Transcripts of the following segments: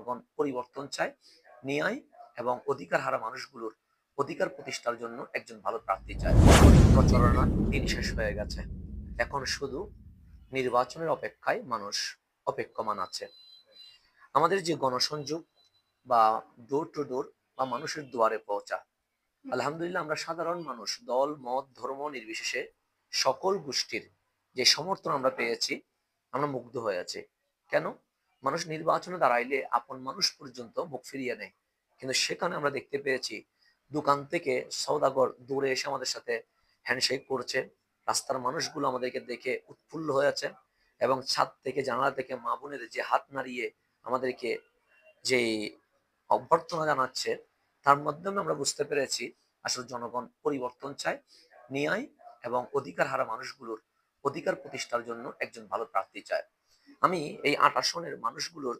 জনগণ পরিবর্তন চায়, ন্যায় এবং অধিকার হারা মানুষগুলোর অধিকার প্রতিষ্ঠার জন্য একজন ভালো প্রার্থী চায়। প্রচারণার দিন শেষ হয়ে গেছে। এখন শুধু নির্বাচনের অপেক্ষায় মানুষ অপেক্ষমান আছে। আমাদের যে গণসংযোগ বা ডোর টু ডোর বা মানুষের দুয়ারে পৌঁছা, আলহামদুলিল্লাহ আমরা সাধারণ মানুষ, দল, মত, ধর্ম নির্বিশেষে সকল গোষ্ঠীর যে সমর্থন আমরা পেয়েছি, আমরা মুগ্ধ হয়ে আছি। কেন? মানুষ নির্বাচনে দাঁড়াইলে আপন মানুষ পর্যন্ত মুখ ফিরিয়ে নেয়। কিন্তু সেখানে আমরা দেখতে পেয়েছি, দোকান থেকে সৌদাগর দূরে এসে আমাদের সাথে হ্যান্ডশেক করছে। রাস্তার মানুষগুলো আমাদেরকে দেখে উৎফুল্ল হয়ে আছে এবং ছাদ থেকে জানালা থেকে মা বোনের যে হাত নাড়িয়ে আমাদেরকে যে অভ্যর্থনা জানাচ্ছে, তার মাধ্যমে আমরা বুঝতে পেরেছি আসলে জনগণ পরিবর্তন চায়, ন্যায় এবং অধিকার হারা মানুষগুলোর অধিকার প্রতিষ্ঠার জন্য একজন ভালো প্রার্থী চায়। আমি এই আট আসনের মানুষগুলোর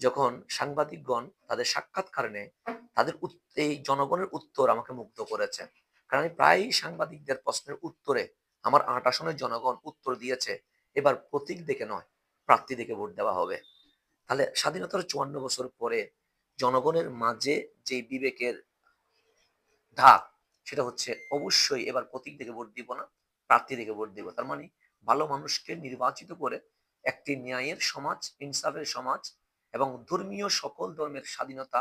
যখন সাংবাদিকগণ তাদের সাক্ষাৎকার নেয়, তাদের এই জনগণের উত্তর আমাকে মুগ্ধ করেছে। কারণ আমি প্রায়ই সাংবাদিকদের প্রশ্নের উত্তরে আমার আট আসনের জনগণ উত্তর দিয়েছে, এবার প্রতীক দেখে নয় প্রার্থী দেখে ভোট দেওয়া হবে। তাহলে স্বাধীনতার চুয়ান্ন বছর পরে জনগণের মাঝে যে বিবেকের ধাপ, সেটা হচ্ছে অবশ্যই এবার প্রতীক দেখে ভোট দিব না প্রার্থী দেখে ভোট দিব। তার মানে ভালো মানুষকে নির্বাচিত করে একটি ন্যায়ের সমাজ, ইনসাফের সমাজ এবং ধর্মীয় সকল ধর্মের স্বাধীনতা,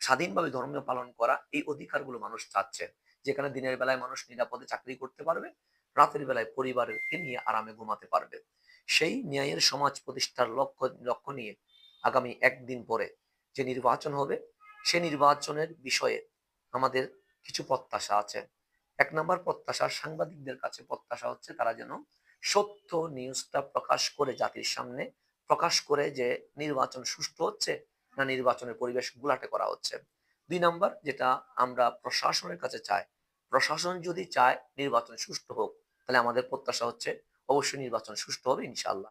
স্বাধীনভাবে ধর্ম পালন করা এই অধিকারগুলো মানুষ চাচ্ছে। যেখানে দিনের বেলায় মানুষ নিরাপদে চাকরি করতে পারবে, রাতের বেলায় পরিবারকে নিয়ে আরামে ঘুমাতে পারবে। সেই ন্যায়ের সমাজ প্রতিষ্ঠার লক্ষ্য লক্ষ্য নিয়ে আগামী একদিন পরে যে নির্বাচন হবে, সে নির্বাচনের বিষয়ে আমাদের কিছু প্রত্যাশা আছে। এক নম্বর প্রত্যাশা সাংবাদিকদের কাছে প্রত্যাশা হচ্ছে তারা যেন সত্য নিউজটা প্রকাশ করে জাতির সামনে, প্রকাশ করে যে নির্বাচন সুষ্ঠু হচ্ছে না নির্বাচনের পরিবেশ গুলাটে করা হচ্ছে। দুই নাম্বার যেটা আমরা প্রশাসনের কাছে চাই, প্রশাসন যদি চায় নির্বাচন সুষ্ঠু হোক, তাহলে আমাদের প্রত্যাশা হচ্ছে অবশ্যই নির্বাচন সুষ্ঠু হবে ইনশাআল্লাহ।